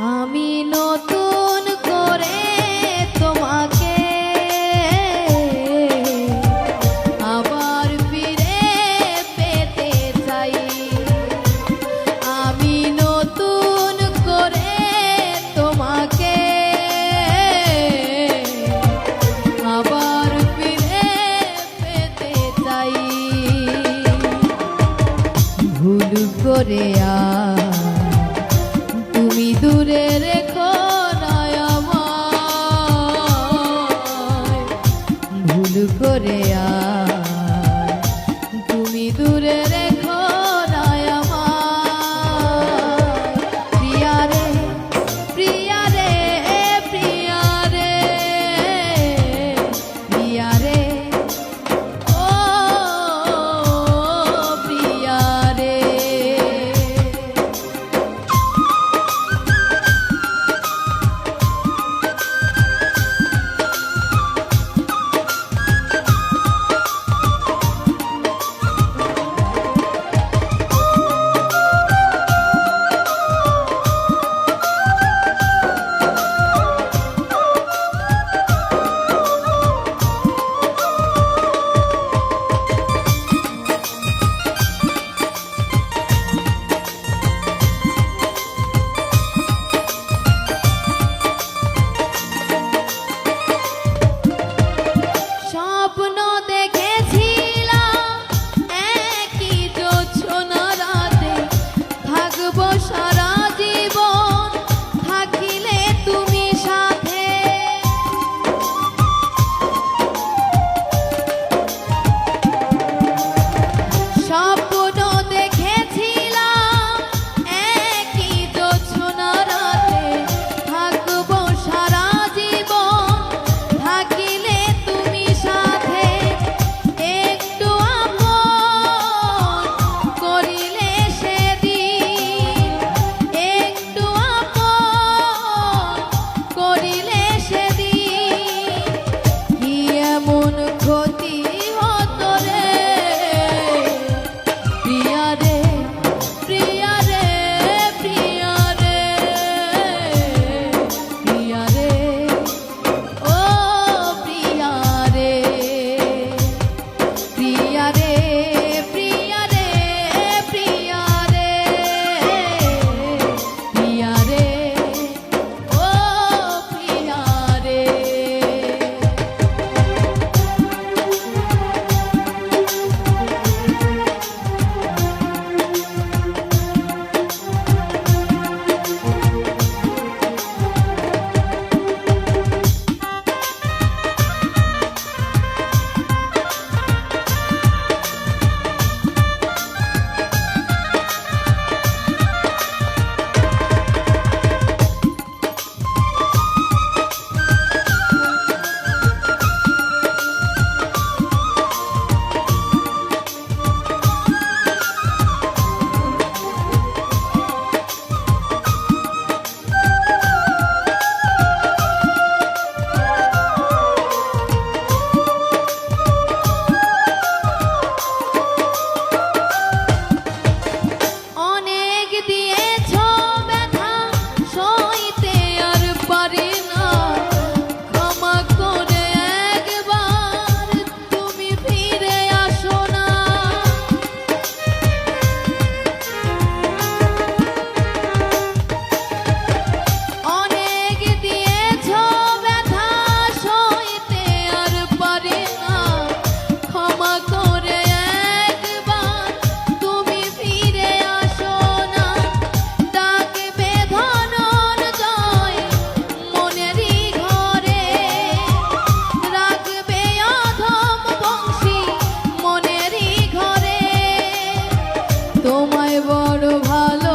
আমি নতুন করে তোমাকে আবার ফিরে পেতে চাই। আমি নতুন করে তোমাকে আবার ফিরে পেতে চাই। ভুল করে আর দূরে রেখো ভুল করে আর তোমায় বড় ভালো